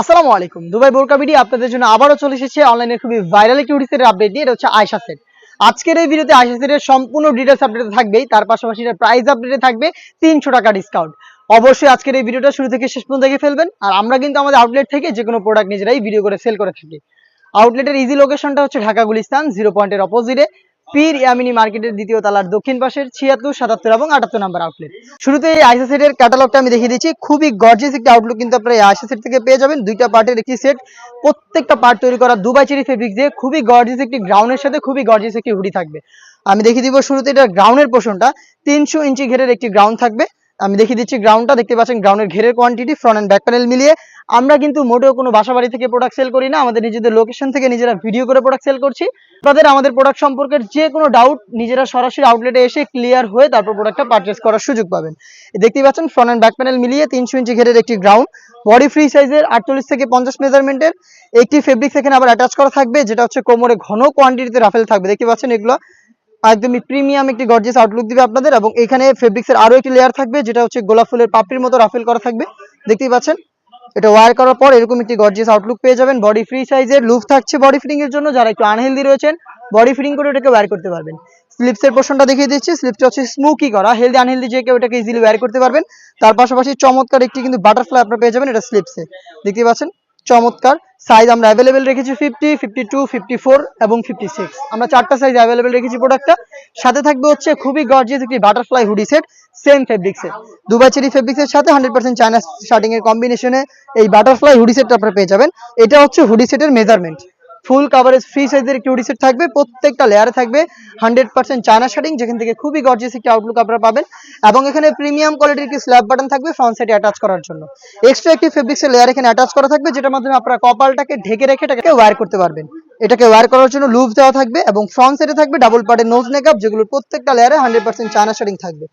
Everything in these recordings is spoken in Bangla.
আসসালামু আলাইকুম। দুবাই বোরকা ভিডিও আপনাদের জন্য আবারও চলে এসেছে। অনলাইনে খুবই ভাইরাল একটি হুডিসের আপডেট নিয়ে, এটা হচ্ছে আয়সা সেট আজকের এই ভিডিওতে আয়সা সেটের সম্পূর্ণ ডিটেলস আপডেট থাকবেই। তার পাশাপাশি এটার প্রাইস আপডেটে থাকবে তিনশো টাকা ডিসকাউন্ট অবশ্যই আজকের এই ভিডিওটা শুরু থেকে শেষ পর্যন্ত দেখে ফেলবেন। আর আমরা কিন্তু আমাদের আউটলেট থেকে যে কোনো প্রোডাক্ট নিজেরাই ভিডিও করে সেল করে থাকি। আউটলেটের ইজি লোকেশনটা হচ্ছে ঢাকা গুলিস্তান জিরো পয়েন্টের অপোজিটে পীর ইয়ামিনি মার্কেটের দ্বিতীয় তালার দক্ষিণ পাশের ছিয়াত্তর, সাতাত্তর এবং আটাত্তর নাম্বার আউটলেট শুরুতে এই আইসা সেটের ক্যাটালগটা আমি দেখিয়ে দিচ্ছি। খুবই গর্জেস একটি আউটলুক কিন্তু আপনারা এই আইসা সেট থেকে পেয়ে যাবেন। দুইটা পার্টের একটি সেট প্রত্যেকটা পার্ট তৈরি করা দুবাই চেরি ফেব্রিক দিয়ে খুবই গর্জেস একটি গ্রাউন্ডের সাথে খুবই গর্জেস একটি হুডি থাকবে। আমি দেখিয়ে দিব শুরুতে এটা গ্রাউন্ডের পোষণটা তিনশো ইঞ্চি ঘেরের একটি গ্রাউন্ড থাকবে। আমি দেখিয়ে দিচ্ছি গ্রাউন্ডটা দেখতে পাচ্ছেন গ্রাউন্ডের ঘেরের quantity front and back panel মিলিয়ে। আমরা কিন্তু মোটেও কোনো বাসা বাড়ি থেকে প্রোডাক্ট সেল করি না, আমাদের নিজেদের লোকেশন থেকে নিজেরা ভিডিও করে প্রোডাক্ট সেল করছি। তাদের আমাদের প্রোডাক্ট সম্পর্কে যে কোনো ডাউট নিজেরা সরাসরি আউটলেটে এসে ক্লিয়ার হয়ে তারপর প্রোডাক্টটা পারচেস করার সুযোগ পাবেন। দেখতে পাচ্ছেন ফ্রন্ট অ্যান্ড ব্যাক প্যানেল মিলিয়ে তিনশো ইঞ্চি ঘেরের একটি গ্রাউন্ড বডি ফ্রি সাইজের আটচল্লিশ থেকে পঞ্চাশ মেজারমেন্টের একটি ফেব্রিক সেখানে আবার অ্যাটাচ করা থাকবে, যেটা হচ্ছে কোমরে ঘন কোয়ান্টিটিতে রাফেল থাকবে। দেখতে পাচ্ছেন এগুলো একদমই প্রিমিয়াম একটি গর্জিয়াস আউটলুক দিবে আপনাদের এবং এখানে ফেব্রিক্স এর আরও একটি লেয়ার থাকবে, যেটা হচ্ছে গোলাপ ফুলের পাপড়ির মতো রাফেল করা থাকবে। দেখতেই পাচ্ছেন? এটা ওয়ার করার পর এরকম একটি গর্জিয়াস আউটলুক পেয়ে যাবেন। বডি ফ্রি সাইজের লুক থাকছে বডি ফিটিং এর জন্য। যারা একটু আনহেলদি রয়েছেন বডি ফিটিং করে এটাকে ওয়ার করতে পারবেন। স্লিপস এর পোর্শনটা দেখিয়ে দিচ্ছি। স্লিপসটা হচ্ছে স্মুকি করা। হেলদি আনহেলদি যে কেউ এটাকে ইজিলি ওয়ার করতে পারবেন। তার পাশাপাশি চমৎকার একটি কিন্তু বাটারফ্লাই আপনারা পেয়ে যাবেন এটা স্লিপসে দেখতে পাচ্ছেন? চমৎকার। সাইজ আমরা অ্যাভেলেবেল রেখেছি fifty fifty two fifty four এবং ফিফটি সিক্স আমরা চারটা সাইজ অ্যাভেলেবেল রেখেছি প্রোডাক্টটা সাথে থাকবে হচ্ছে খুবই গর্জিয়াস একটি বাটারফ্লাই হুডি সেট সেম ফেব্রিক্সের দুবাই চেরি ফেব্রিক্সের সাথে হান্ড্রেড পার্সেন্ট চায়না স্টার্টিং এর কম্বিনেশনে এই বাটারফ্লাই হুডি সেটটা আপনারা পেয়ে যাবেন। এটা হচ্ছে হুডি সেটের মেজারমেন্ট ফুল কাভারেজ ফ্রি সাইজের একটি সেট থাকবে, প্রত্যেকটা লেয়ারে থাকবে হান্ড্রেড পার্সেন্ট চায়না শার্টিং যেখান থেকে খুবই গর্জিয়াস একটি আউটলুক আপনারা পাবেন। এবং এখানে প্রিমিয়াম কোয়ালিটির একটি স্ল্যাব বাটন থাকবে ফ্রন্ট সাইডে অ্যাটাচ করার জন্য। এক্সট্রা একটি ফেব্রিক্সের লেয়ার এখানে অ্যাটাচ করা থাকবে, যেটার মাধ্যমে আপনারা কপালটাকে ঢেকে রেখে এটাকে ওয়্যার করতে পারবেন। এটাকে ওয়্যার করার জন্য লুপ দেওয়া থাকবে এবং ফ্রন্ট সাইডে থাকবে ডাবল পার্টের নোজ মেকআপ যেগুলোর প্রত্যেকটা লেয়ারে হান্ড্রেড পার্সেন্ট চায়না শার্টিং থাকবে।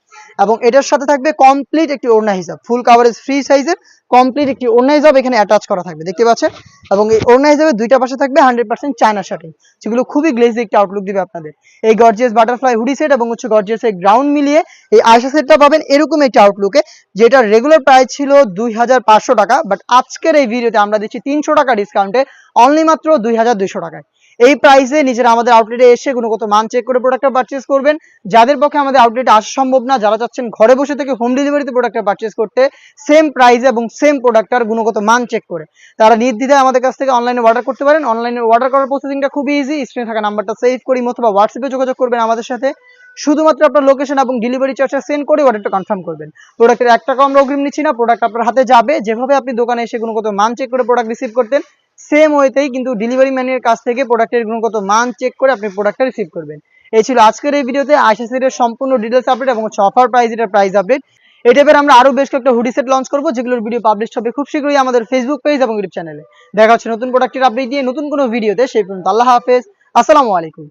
এবং এটার সাথে থাকবে কমপ্লিট একটি ওড়না হিসাব ফুল কাভারেজ ফ্রি সাইজের কমপ্লিট একটি ওড়না হিসাব এখানে অ্যাটাচ করা থাকবে, দেখতে পাচ্ছেন? এবং এই ওড়না হিসাবে দুইটা পাশে থাকবে হান্ড্রেড পার্সেন্ট চায়না শার্টিং যেগুলো খুবই গ্লেজি একটি আউটলুক দিবে আপনাদের। এই গর্জিয়াস বাটারফ্লাই হুডি সেট এবং হচ্ছে গর্জিয়াস এই গ্রাউন্ড মিলিয়ে এই আয়সা সেটটা পাবেন এরকম একটি আউটলুকে যেটা রেগুলার প্রাইস ছিল দুই হাজার পাঁচশো টাকা বাট আজকের এই ভিডিওতে আমরা দিচ্ছি তিনশো টাকা ডিসকাউন্টে অনলি মাত্র দুই হাজার দুইশো টাকায়। এই প্রাইসে নিজেরা আমাদের আউটলেটে এসে গুণগত মান চেক করে প্রোডাক্টটা পারচেস করবেন। যাদের পক্ষে আমাদের আউটলেটে আসা সম্ভব না, যারা চাচ্ছেন ঘরে বসে থেকে হোম ডেলিভারিতে প্রোডাক্টটা পারচেস করতে সেম প্রাইসে এবং সেম প্রোডাক্টটার গুণগত মান চেক করে। তারা নির্দ্বিধায় আমাদের কাছ থেকে অনলাইনে অর্ডার করতে পারেন। অনলাইনে অর্ডার করার প্রসেসিংটা খুবই ইজি স্ক্রিনে থাকা নাম্বারটা সেভ করি অথবা হোয়াটসঅ্যাপে যোগাযোগ করবেন আমাদের সাথে। শুধুমাত্র আপনার লোকেশন এবং ডেলিভারি চার্জটা সেন্ড করে অর্ডারটা কনফার্ম করবেন। প্রোডাক্টের এক টাকা আমরা অগ্রিম নিচ্ছি না। প্রোডাক্ট আপনার হাতে যাবে। যেভাবে আপনি দোকানে এসে গুণগত মান চেক করে প্রোডাক্ট রিসিভ করতেন সেম ওয়েতেই কিন্তু ডেলিভারি ম্যানের কাছ থেকে প্রোডাক্টের গুণগত মান চেক করে আপনি প্রোডাক্টটা রিসিভ করবেন। এই ছিল আজকের এই ভিডিওতে আইসা সেটের সম্পূর্ণ ডিটেলস আপডেট এবং হচ্ছে অফার প্রাইস এটার প্রাইস আপডেট এই টাইপের আমরা আরও বেশ কয়েকটা হুডি সেট লঞ্চ করব, যেগুলোর ভিডিও পাবলিশ হবে খুব শীঘ্রই আমাদের ফেসবুক পেজ এবং ইউটিউব চ্যানেলে দেখা হচ্ছে নতুন প্রোডাক্টের আপডেট দিয়ে নতুন কোনো ভিডিওতে সেই পর্যন্ত আল্লাহ হাফেজ। আসসালামু আলাইকুম।